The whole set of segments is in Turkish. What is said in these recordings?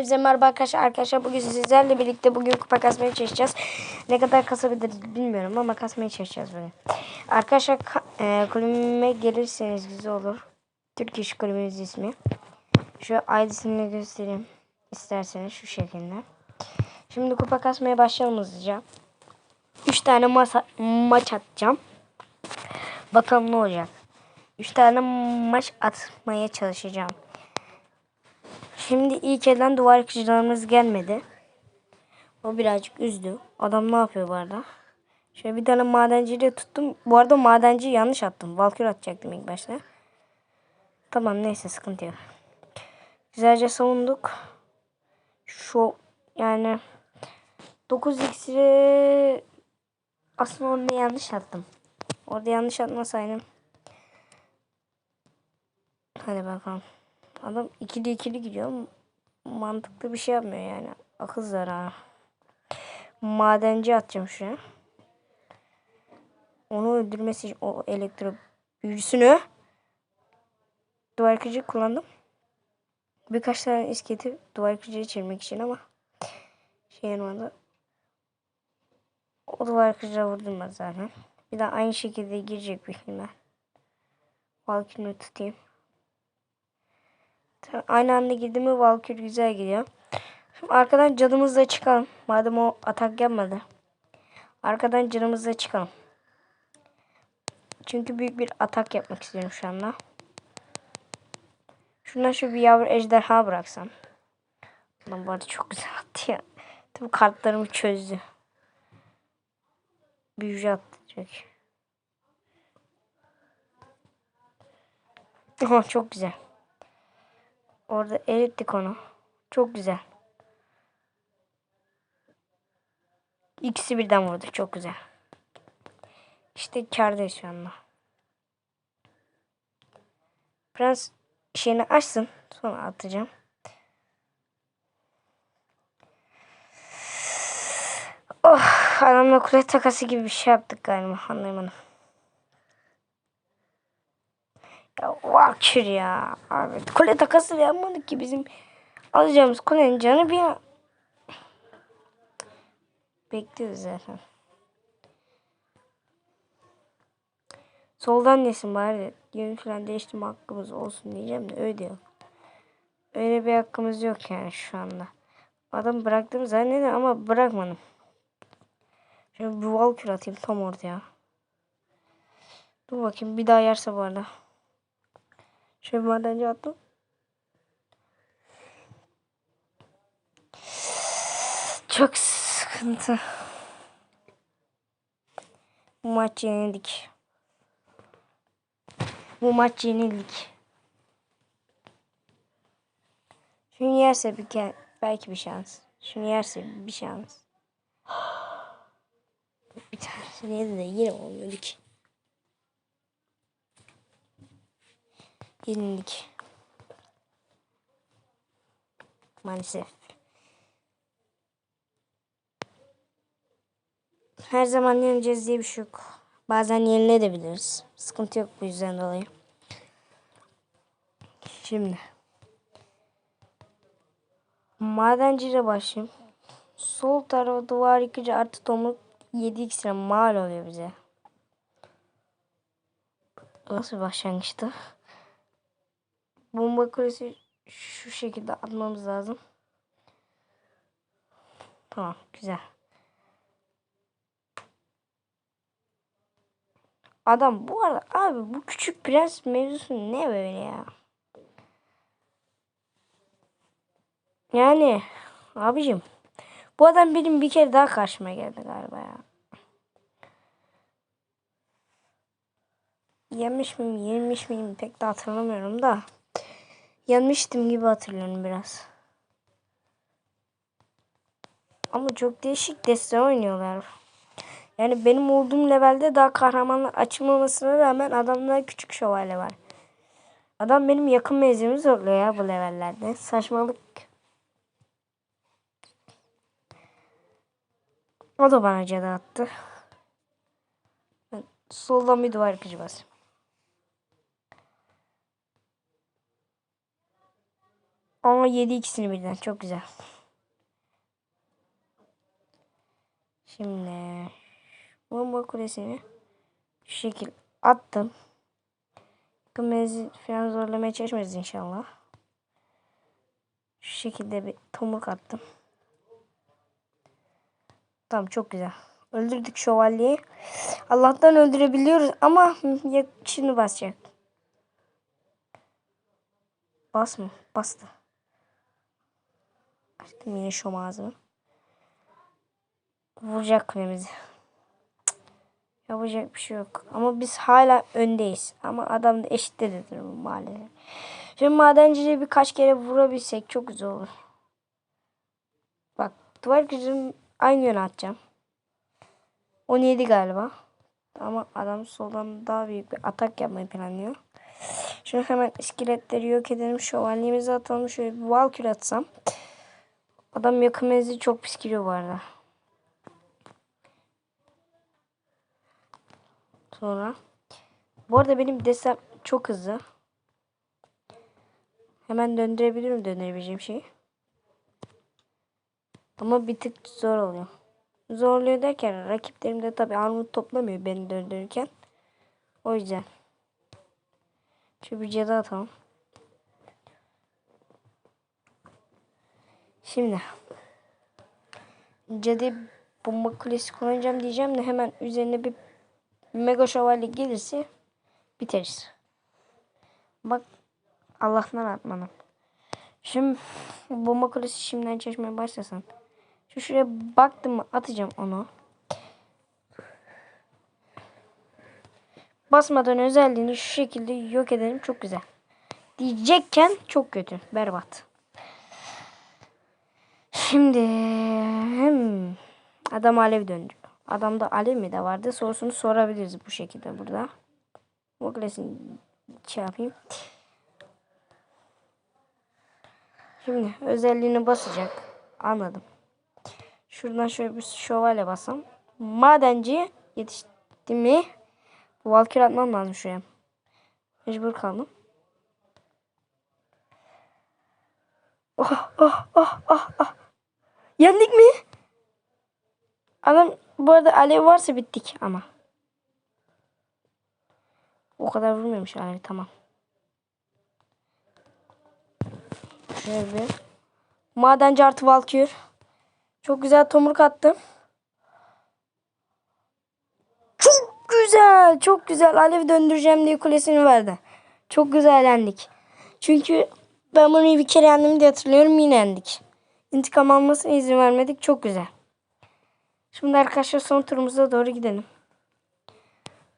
Herkese merhaba arkadaşlar. Arkadaşlar bugün sizlerle birlikte bugün kupa kasmaya çalışacağız. Ne kadar kasabiliriz bilmiyorum ama kasmaya çalışacağız bugün. Arkadaşlar ka- e, kulübüme gelirseniz güzel olur. Türk İş Kulübümüz ismi. Şu ID'sini göstereyim isterseniz şu şekilde. Şimdi kupa kasmaya başlayalım hızlıca. 3 tane masa, maç atacağım. Bakalım ne olacak. 3 tane maç atmaya çalışacağım. Şimdi ilk elden duvar yıkıcılarımız gelmedi. O birazcık üzdü. Adam ne yapıyor bu arada? Şöyle bir tane madenciyle tuttum. Bu arada madenci yanlış attım. Valkür atacaktım ilk başta. Tamam neyse sıkıntı yok. Güzelce savunduk. Şu yani 9 iksiri aslında orada yanlış attım. Orada yanlış atmasaydım. Hadi bakalım. Adam ikili ikili gidiyor. Mantıklı bir şey yapmıyor yani. Akıl zararı. Madenci atacağım şuraya. Onu öldürmesi için o elektro büyüsünü duvar kırıcı kullandım. Birkaç tane isketi duvar kırıcıya çevirmek için ama şey olmadı. O duvar kırıcıya vurdum ben zaten. Bir daha aynı şekilde girecek bir ihtimal. Valkyrie'ni tutayım. Aynı anda girdi mi Valkür güzel gidiyor. Şimdi arkadan canımızla çıkalım. Madem o atak yapmadı. Arkadan canımızla çıkalım. Çünkü büyük bir atak yapmak istiyorum şu anda. Şuna şu bir yavru ejderha bıraksam. Lan bu arada çok güzel attı ya. Tabii kartlarımı çözdü. Büyücü atacak. Oh, çok güzel. Orada erittik onu. Çok güzel. İkisi birden vurdu. Çok güzel. İşte kardayız şu anda. Prens şeyini açsın. Sonra atacağım. Oh, adamla kule takası gibi bir şey yaptık galiba. Anlayamadım. Ya Valkür ya. Abi kule takası da yapmadık ki bizim alacağımız kulenin canı bir bekliyoruz zaten. Soldan yesin bari. Yön falan değiştirme hakkımız olsun diyeceğim de öyle yok. Öyle bir hakkımız yok yani şu anda. Adam bıraktım zannediyorum ama bırakmadım. Şöyle bir Valkür atayım tam ortaya. Dur bakayım bir daha yerse bu arada. Şöyle madenci attım. Çok sıkıntı. Bu maç yenildik. Bu maç yenildik. Şunu yerse bir belki bir şans. Şunu yerse bir şans. Bir tanesini yedi de yine olmuyordu ki. Yenildik. Maalesef. Her zaman yenileceğiz diye bir şey yok. Bazen yenilebiliriz. Sıkıntı yok bu yüzden dolayı. Şimdi. Madenciyle başlayayım. Sol tarafa duvar yıkıcı artı tomruk 7 iksire mal oluyor bize. Nasıl başlangıçtı? Bomba kulesi şu şekilde atmamız lazım. Tamam güzel. Adam bu arada abi bu küçük prens mevzusu ne böyle ya? Yani abicim bu adam benim bir kere daha karşıma geldi galiba ya. Yemiş miyim, yenilmiş miyim pek de hatırlamıyorum da. Yenmiştim gibi hatırlıyorum biraz. Ama çok değişik deste oynuyorlar. Yani benim olduğum levelde daha kahramanlar açılmamasına rağmen adamlar küçük şövalye var. Adam benim yakın menzilimi zorluyor ya bu levellerde. Saçmalık. O da bana cadı attı. Ben soldan bir duvar yıkıcı basayım. Ama yedi ikisini birden. Çok güzel. Şimdi bomba kulesini şu şekil attım. Kımezi falan zorlamaya çalışmayız inşallah. Şu şekilde bir tomruk attım. Tamam çok güzel. Öldürdük şövalyeyi. Allah'tan öldürebiliyoruz ama ya şimdi basacak. Bas mı? Bastı. Açtım yine şom ağzımı. Vuracak kulemizi. Yapacak bir şey yok. Ama biz hala öndeyiz. Ama adam da eşittedir bu maalesef. Şimdi madenciliği birkaç kere vurabilsek çok güzel olur. Bak duvar gücünü aynı yöne atacağım. 17 galiba. Ama adam soldan daha büyük bir atak yapmayı planlıyor. Şimdi hemen iskeletleri yok edelim. Şövalyemizi atalım. Şöyle bir valkür atsam. Adam yakın çok pis giriyor bu arada. Sonra. Bu arada benim desem çok hızlı. Hemen döndürebilirim döndürebileceğim şeyi. Ama bir tık zor oluyor. Zorluyor derken rakiplerim de tabi armut toplamıyor beni döndürürken. O yüzden. Şöyle bir cadı atalım. Şimdi. Cadı bomba kulesi kullanacağım diyeceğim de hemen üzerine bir mega şövalye gelirse biteriz. Bak Allah'tan atmanım. Şimdi bomba kulesi şimdiden çalışmaya başlasan. Şu şuraya baktım mı atacağım onu. Basmadan özelliğini şu şekilde yok edelim. Çok güzel. Diyecekken çok kötü. Berbat. Şimdi hem adam alev döndü. Adamda alev mi de vardı sorusunu sorabiliriz bu şekilde burada. Bu klasını şey yapayım. Şimdi özelliğini basacak. Anladım. Şuradan şöyle bir şövalye basam. Madenci yetişti mi? Bu Valkyrie atmam lazım şuraya. Mecbur kaldım. Oh oh oh oh oh. Yendik mi? Adam bu arada alev varsa bittik ama. O kadar vurmuyormuş alev tamam. Şöyle. Madenci artı Valkyrie. Çok güzel tomruk attım. Çok güzel. Çok güzel. Alev döndüreceğim diye kulesini verdi. Çok güzel yendik. Çünkü ben bunu bir kere yendim diye hatırlıyorum. Yine yendik. İntikam almasına izin vermedik. Çok güzel. Şimdi arkadaşlar son turumuza doğru gidelim.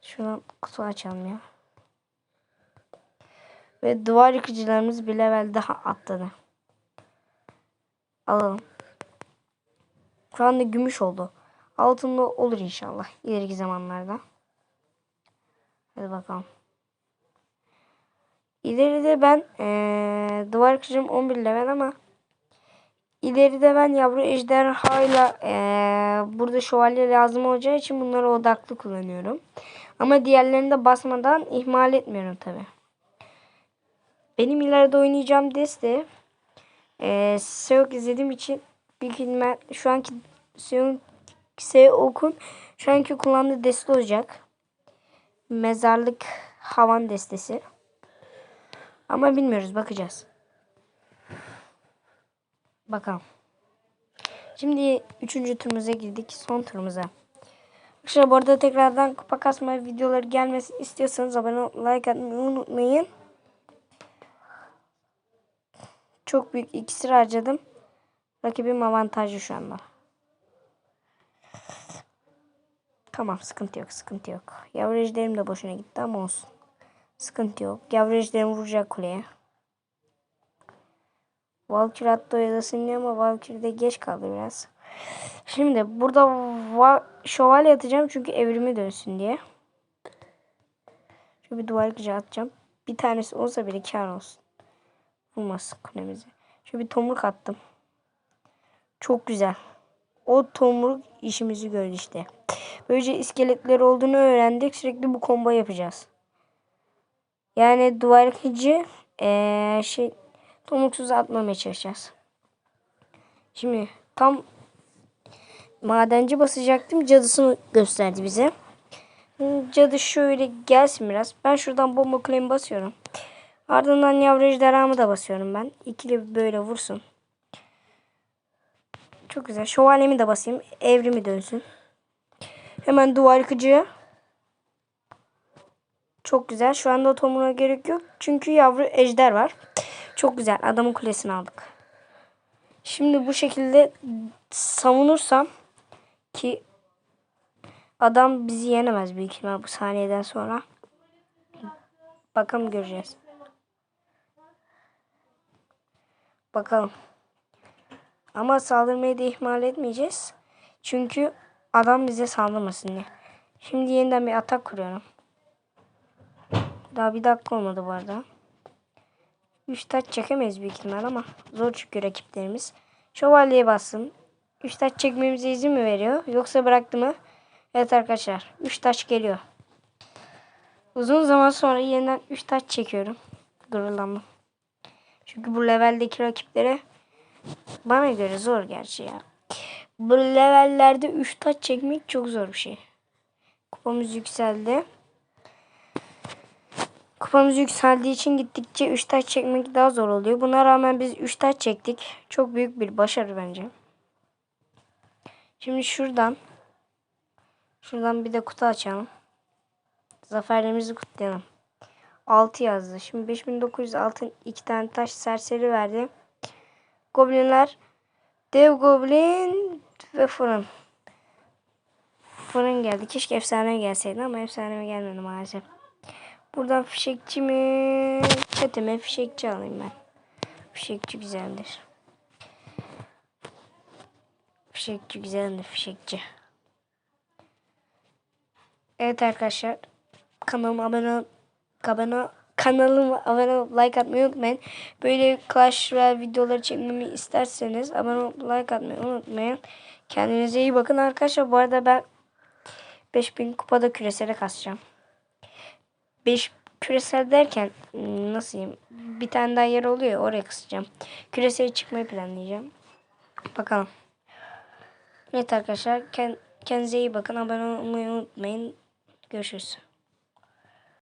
Şuradan kutu açalım ya. Ve duvar yıkıcılarımız bir level daha atladı. Alalım. Şu anda gümüş oldu. Altında olur inşallah ileriki zamanlarda. Hadi bakalım. İleride ben ee, duvar kırım 11 level ama ileride ben yavru ejderhayla ee, burada şövalye lazım olacağı için bunları odaklı kullanıyorum. Ama diğerlerini de basmadan ihmal etmiyorum tabi. Benim ileride oynayacağım deste ee, Seok izlediğim için büyük ihtimal şu anki Seok Seok'un şu anki kullandığı deste olacak. Mezarlık havan destesi. Ama bilmiyoruz bakacağız. Bakalım. Şimdi üçüncü turumuza girdik. Son turumuza. Arkadaşlar bu arada tekrardan kupa kasma videoları gelmesi istiyorsanız abone ol, like atmayı unutmayın. Çok büyük iksir harcadım. Rakibim avantajlı şu anda. Tamam sıkıntı yok sıkıntı yok. Yavru de boşuna gitti ama olsun. Sıkıntı yok. Yavru vuracak kuleye. Valkyrie attı oyalasın ama Valkyrie de geç kaldı biraz. Şimdi burada şövalye atacağım çünkü evrimi dönsün diye. Şöyle bir duvar kıcı atacağım. Bir tanesi olsa bile kar olsun. Vurmasın kulemizi. Şöyle bir tomruk attım. Çok güzel. O tomruk işimizi gördü işte. Böylece iskeletler olduğunu öğrendik. Sürekli bu combo yapacağız. Yani duvar kıcı ee, şey Tomurcuğuzu atmamaya çalışacağız. Şimdi tam madenci basacaktım. Cadısını gösterdi bize. Cadı şöyle gelsin biraz. Ben şuradan bomba kulemi basıyorum. Ardından yavru ejderhamı da basıyorum ben. İkili böyle vursun. Çok güzel. Şövalyemi de basayım. Evrimi dönsün. Hemen duvar yıkıcı. Çok güzel. Şu anda tomuna gerek yok. Çünkü yavru ejder var. Çok güzel. Adamın kulesini aldık. Şimdi bu şekilde savunursam ki adam bizi yenemez büyük ihtimal bu saniyeden sonra. Bakalım göreceğiz. Bakalım. Ama saldırmayı da ihmal etmeyeceğiz. Çünkü adam bize saldırmasın diye. Şimdi yeniden bir atak kuruyorum. Daha bir dakika olmadı bu arada. 3 taç çekemeyiz büyük ihtimal ama zor çünkü rakiplerimiz. Şövalyeye bassın. 3 taç çekmemize izin mi veriyor yoksa bıraktı mı? Evet arkadaşlar 3 taç geliyor. Uzun zaman sonra yeniden 3 taç çekiyorum. Gururlandım. Çünkü bu leveldeki rakiplere bana göre zor gerçi ya. Bu levellerde 3 taç çekmek çok zor bir şey. Kupamız yükseldi. Kupamız yükseldiği için gittikçe 3 taç çekmek daha zor oluyor. Buna rağmen biz 3 taç çektik. Çok büyük bir başarı bence. Şimdi şuradan şuradan bir de kutu açalım. Zaferlerimizi kutlayalım. 6 yazdı. Şimdi 5900 altın 2 tane taş serseri verdi. Goblinler dev goblin ve fırın. Fırın geldi. Keşke efsane gelseydi ama efsane gelmedi maalesef. Buradan fişekçi mi? Çeteme fişekçi alayım ben. Fişekçi güzeldir. Fişekçi güzeldir fişekçi. Evet arkadaşlar. Kanalıma abone. Abone kanalıma abone olup like atmayı unutmayın. Böyle Clash Royale videoları çekmemi isterseniz abone olup like atmayı unutmayın. Kendinize iyi bakın arkadaşlar. Bu arada ben 5000 kupada küresele kasacağım. 5 küresel derken hmm, nasıl diyeyim? Bir tane daha yer oluyor ya, oraya kısacağım. Küresele çıkmayı planlayacağım. Bakalım. Evet arkadaşlar kendinize iyi bakın. Abone olmayı unutmayın. Görüşürüz.